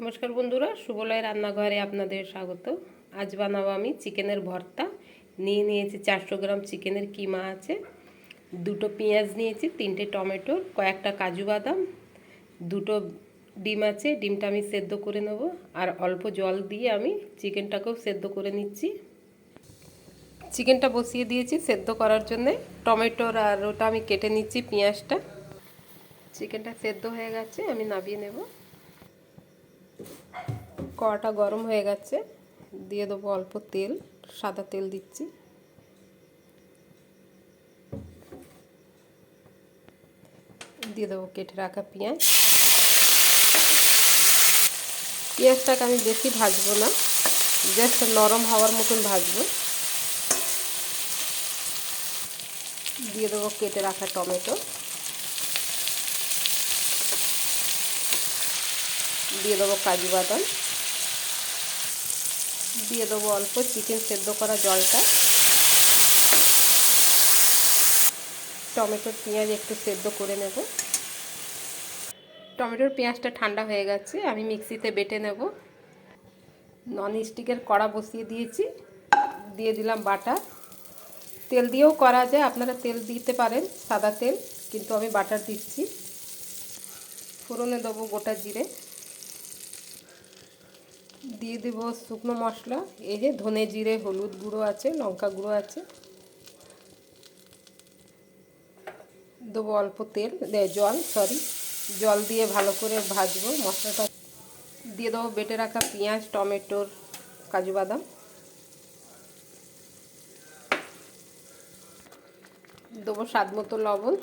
নমস্কার বন্ধুরা সুবলয় রান্নাঘরে আপনাদের স্বাগত। আজ বানাবো আমি চিকেনের ভর্তা। নিয়ে নিয়েছি চারশো গ্রাম চিকেনের কিমা আছে। দুটো পেঁয়াজ নিয়েছি, তিনটে টমেটো, কয়েকটা কাজু বাদাম, দুটো ডিম আছে, ডিমটা আমি সেদ্ধ করে নেব। আর অল্প জল দিয়ে আমি চিকেনটাকেও সেদ্ধ করে নিচ্ছি। চিকেনটা বসিয়ে দিয়েছি সেদ্ধ করার জন্যে। টমেটোর আর ওটা আমি কেটে নিচ্ছি পেঁয়াজটা। চিকেনটা সেদ্ধ হয়ে গেছে, আমি নামিয়ে নেব। কড়াটা গরম হয়ে গেছে। দিয়ে দেবো অল্প তেল, সাদা তেল দিচ্ছি। দিয়ে দেবো কেটে রাখা পেঁয়াজ। পেঁয়াজটাকে আমি বেশি ভাজবো না জাস্ট নরম হওয়ার মতন ভাজবো। দিয়ে দেবো কেটে রাখা টমেটো। দিয়ে দেবো কাজু বাদাম। দিয়ে দেবো অল্প চিকেন সেদ্ধ করা জলটা। টমেটোর পেঁয়াজ একটু সেদ্ধ করে নেব। টমেটোর পেঁয়াজটা ঠান্ডা হয়ে গেছে, আমি মিক্সিতে বেটে নেব। নন স্টিকের কড়া বসিয়ে দিয়েছি। দিয়ে দিলাম বাটার। তেল দিয়েও করা যায়, আপনারা তেল দিতে পারেন, সাদা তেল, কিন্তু আমি বাটার দিচ্ছি। ফোড়নে দেবো গোটা জিরে। দিয়ে দেব শুকনো মশলা, এই যে ধনে জিরে, হলুদ গুঁড়ো আছে, লঙ্কা গুঁড়ো আছে। দেবো অল্প তেল জল সরি জল দিয়ে ভালো করে ভাজবো মশলাটা। দিয়ে দেবো বেটে রাখা পেঁয়াজ, টমেটোর কাজু বাদাম। দেবো স্বাদ মতো লবণ।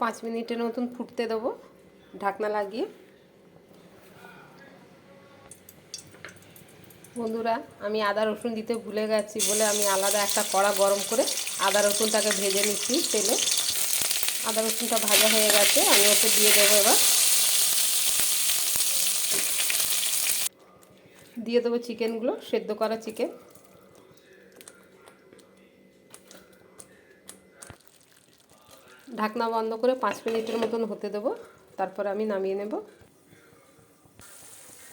পাঁচ মিনিটের মতন ফুটতে দেবো। ঢাকনা লাগিয়ে। বন্ধুরা, আমি আদা রসুন দিতে ভুলে গেছি বলে আমি আলাদা একটা কড়া গরম করে আদা রসুনটাকে ভেজে নিচ্ছি তেলে। আদা রসুনটা ভাজা হয়ে গেছে, আমি ওকে দিয়ে দেবো এবার। দিয়ে দেবো চিকেনগুলো, সেদ্ধ করা চিকেন। ঢাকনা বন্ধ করে পাঁচ মিনিটের মতন হতে দেবো। তারপর আমি নামিয়ে নেব।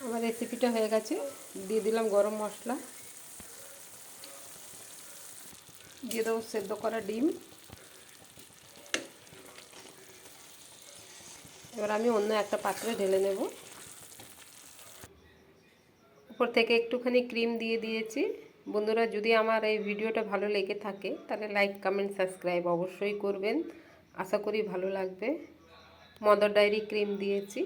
আমার রেসিপিটা হয়ে গেছে। দিয়ে দিলাম গরম মশলা। দিয়ে দেবো সেদ্ধ করা ডিম। এবার আমি অন্য একটা পাত্রে ঢেলে নেব। উপর থেকে একটুখানি ক্রিম দিয়ে দিয়েছি। বন্ধুরা, যদি আমার এই ভিডিওটা ভালো লেগে থাকে, তাহলে লাইক কমেন্ট সাবস্ক্রাইব অবশ্যই করবেন। আশা করি ভালো লাগবে। মদার ডায়েরি ক্রিম দিয়েছি।